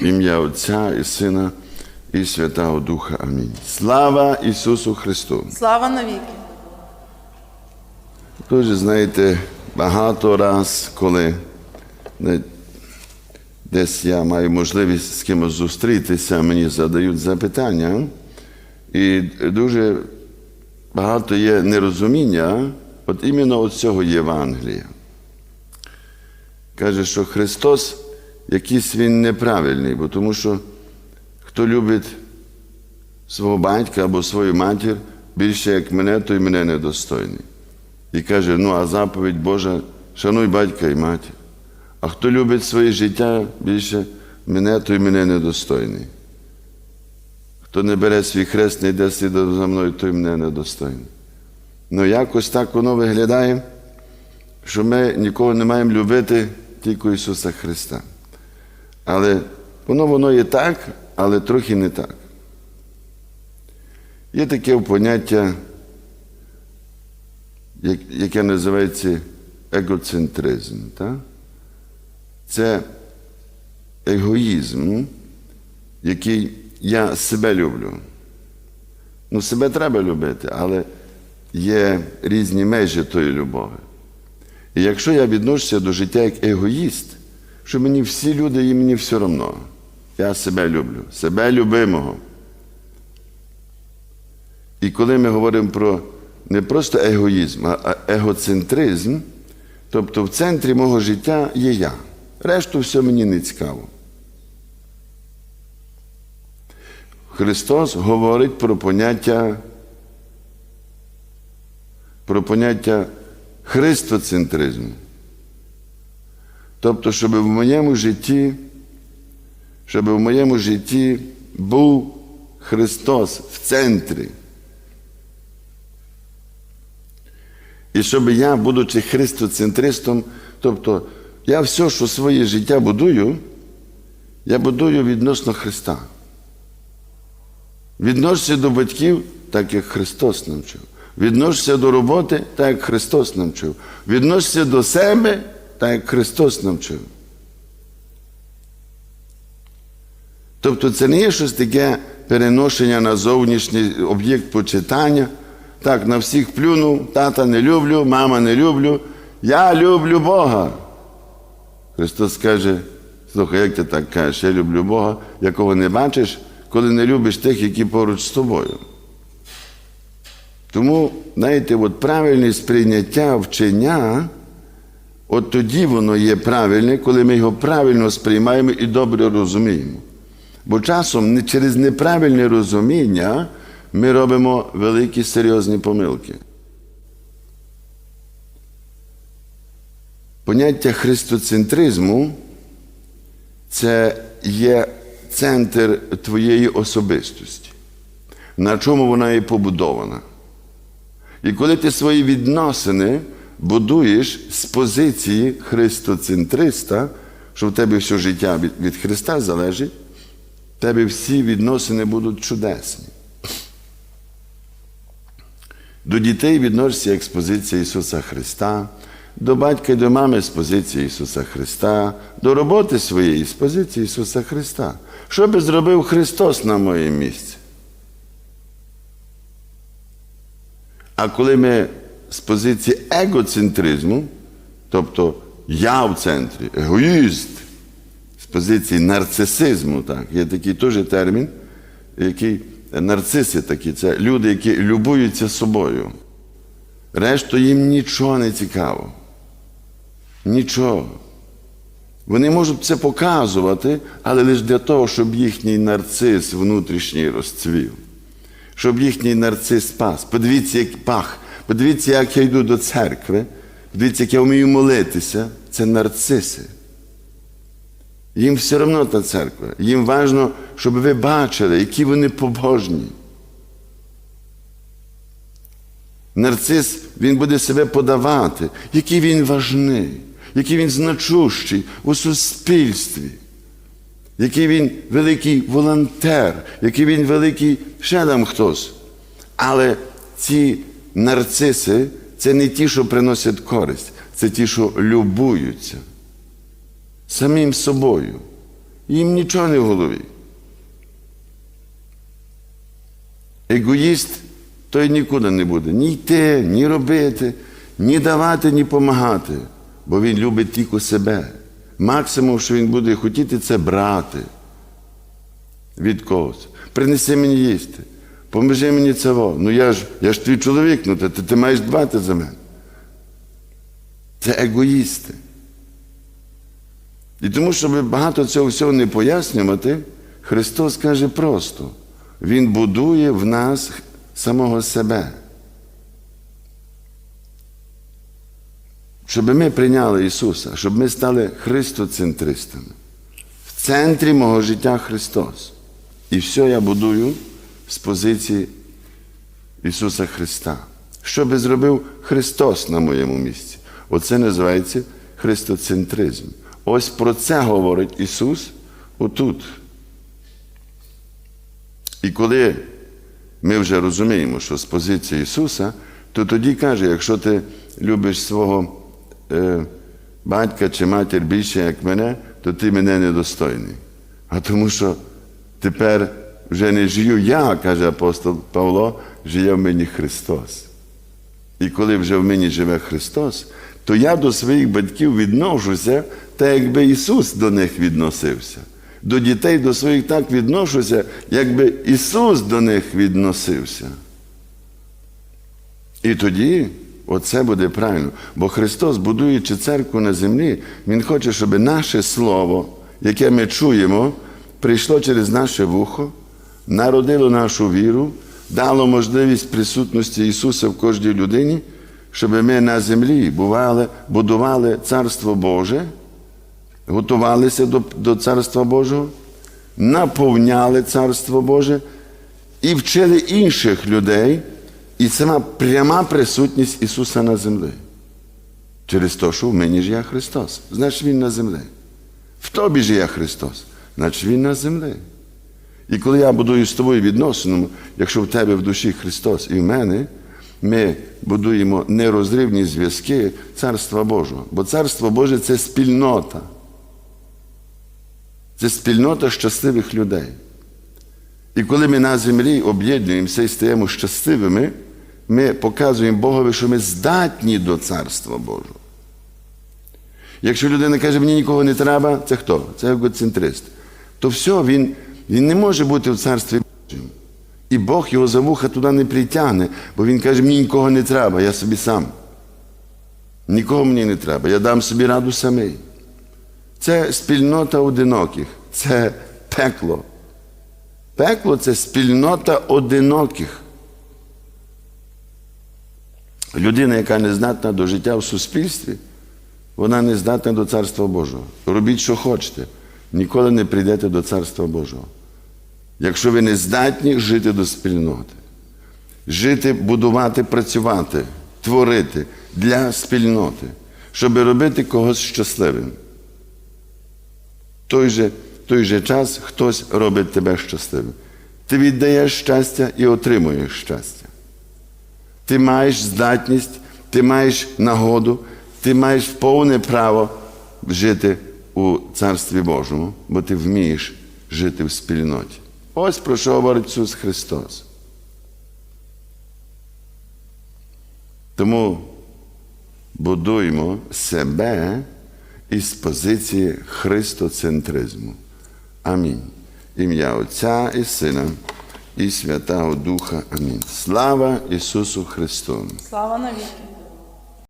В ім'я Отця і Сина і Святого Духа. Амінь. Слава Ісусу Христу! Слава навіки! Дуже знаєте, багато раз, коли десь я маю можливість з кимось зустрітися, мені задають запитання, і дуже багато є нерозуміння от іменно от цього Євангелія. Каже, що Христос якийсь він неправильний, бо тому що хто любить свого батька або свою матір більше як мене, той мене недостойний. І каже: ну, а заповідь Божа, шануй батька і матір. А хто любить своє життя більше мене, той мене недостойний. Хто не бере свій хрест, не йде слідом за мною, той мене недостойний. Ну якось так воно виглядає, що ми нікого не маємо любити тільки Ісуса Христа. Але воно воно є так, але трохи не так. Є таке поняття, яке називається егоцентризм. Так? Це егоїзм, який я себе люблю. Ну, себе треба любити, але є різні межі тої любові. І якщо я відношуся до життя як егоїст, що мені всі люди і мені все одно, я себе люблю, себе любимого. І коли ми говоримо про не просто егоїзм, а егоцентризм, тобто в центрі мого життя є я. Решту все мені не цікаво. Христос говорить про поняття, про поняття христоцентризму. Тобто, щоб в моєму житті, щоб в моєму житті був Христос в центрі. І щоб я, будучи христоцентристом, тобто я все, що своє життя будую, я будую відносно Христа. Відношуся до батьків, так як Христос навчив. Відношуся до роботи, так як Христос навчив. Відношуся до себе, так як Христос навчив. Тобто це не є щось таке переношення на зовнішній об'єкт почитання. Так, на всіх плюнув, тата не люблю, мама не люблю. Я люблю Бога. Христос каже, слухай, як ти так кажеш, я люблю Бога, якого не бачиш, коли не любиш тих, які поруч з тобою. Тому, знаєте, от правильне сприйняття вчення, от тоді воно є правильне, коли ми його правильно сприймаємо і добре розуміємо. Бо часом не- через неправильне розуміння ми робимо великі серйозні помилки. Поняття христоцентризму це є центр твоєї особистості, на чому вона є побудована. І коли ти свої відносини будуєш з позиції христоцентриста, що в тебе все життя від, Христа залежить, в тебе всі відносини будуть чудесні. До дітей відносишся як з позиції Ісуса Христа, до батька і до мами з позиції Ісуса Христа, до роботи своєї з позиції Ісуса Христа. Що би зробив Христос на моє місце? А коли ми з позиції егоцентризму, тобто я в центрі, егоїст, з позиції нарцисизму, так, є такий теж термін, який нарциси такі, це люди, які любуються собою. Решту їм нічого не цікаво. Нічого. Вони можуть це показувати, але лише для того, щоб їхній нарцис внутрішній розцвів, щоб їхній нарцис спас. Подивіться, як пах, подивіться, як я йду до церкви, подивіться, як я вмію молитися. Це нарциси. Їм все одно та церква. Їм важливо, щоб ви бачили, які вони побожні. Нарцис, він буде себе подавати, який він важний, який він значущий у суспільстві, який він великий волонтер, який він великий ще там хтось. Але ці нарциси це не ті, що приносять користь, це ті, що любуються самим собою. Їм нічого не в голові. Егоїст той нікуди не буде ні йти, ні робити, ні давати, ні допомагати, бо він любить тільки себе. Максимум, що він буде хотіти, це брати від когось. Принеси мені їсти, поможи мені цього. Ну я ж, я ж твій чоловік, ну ти, ти маєш дбати за мене. Це егоїсти. І тому, щоб багато цього всього не пояснювати, Христос каже просто: Він будує в нас самого себе. Щоб ми прийняли Ісуса, щоб ми стали христоцентристами. В центрі мого життя Христос. І все я будую з позиції Ісуса Христа. Що би зробив Христос на моєму місці? Оце називається христоцентризм. Ось про це говорить Ісус отут. І коли ми вже розуміємо, що з позиції Ісуса, то тоді каже, якщо ти любиш свого е, батька чи матір більше, як мене, то ти мене недостойний. А тому що тепер вже не жию я, каже апостол Павло, живе в мені Христос. І коли вже в мені живе Христос, то я до своїх батьків відношуся, так якби Ісус до них відносився. До дітей до своїх так відношуся, якби Ісус до них відносився. І тоді оце буде правильно. Бо Христос, будуючи церкву на землі, Він хоче, щоб наше Слово, яке ми чуємо, прийшло через наше вухо, народило нашу віру, дало можливість присутності Ісуса в кожній людині, щоб ми на землі бували, будували Царство Боже, готувалися до, до Царства Божого, наповняли Царство Боже і вчили інших людей, і сама пряма присутність Ісуса на землі. Через те, що в мені ж я Христос. Значить, Він на землі. В тобі ж я Христос, значить Він на землі. І коли я будую з тобою відносину, якщо в тебе в душі Христос і в мене, ми будуємо нерозривні зв'язки Царства Божого. Бо Царство Боже це спільнота. Це спільнота щасливих людей. І коли ми на землі об'єднуємося і стаємо щасливими, ми показуємо Богові, що ми здатні до Царства Божого. Якщо людина каже, мені нікого не треба, це хто? Це егоцентрист. То все, він, він не може бути в Царстві Божому. І Бог його за вуха туди не притягне, бо він каже, мені нікого не треба, я собі сам. Нікого мені не треба, я дам собі раду самий. Це спільнота одиноких, це пекло. Пекло це спільнота одиноких. Людина, яка не здатна до життя в суспільстві, вона не здатна до Царства Божого. Робіть, що хочете, ніколи не прийдете до Царства Божого. Якщо ви не здатні жити до спільноти, жити, будувати, працювати, творити для спільноти, щоб робити когось щасливим. Той же, той же час хтось робить тебе щасливим. Ти віддаєш щастя і отримуєш щастя. Ти маєш здатність, ти маєш нагоду, ти маєш повне право жити у Царстві Божому, бо ти вмієш жити в спільноті. Ось про що говорить Ісус Христос. Тому будуємо себе із позиції христоцентризму. Амінь. Ім'я Отця і Сина і Святого Духа. Амінь. Слава Ісусу Христу! Слава навіки.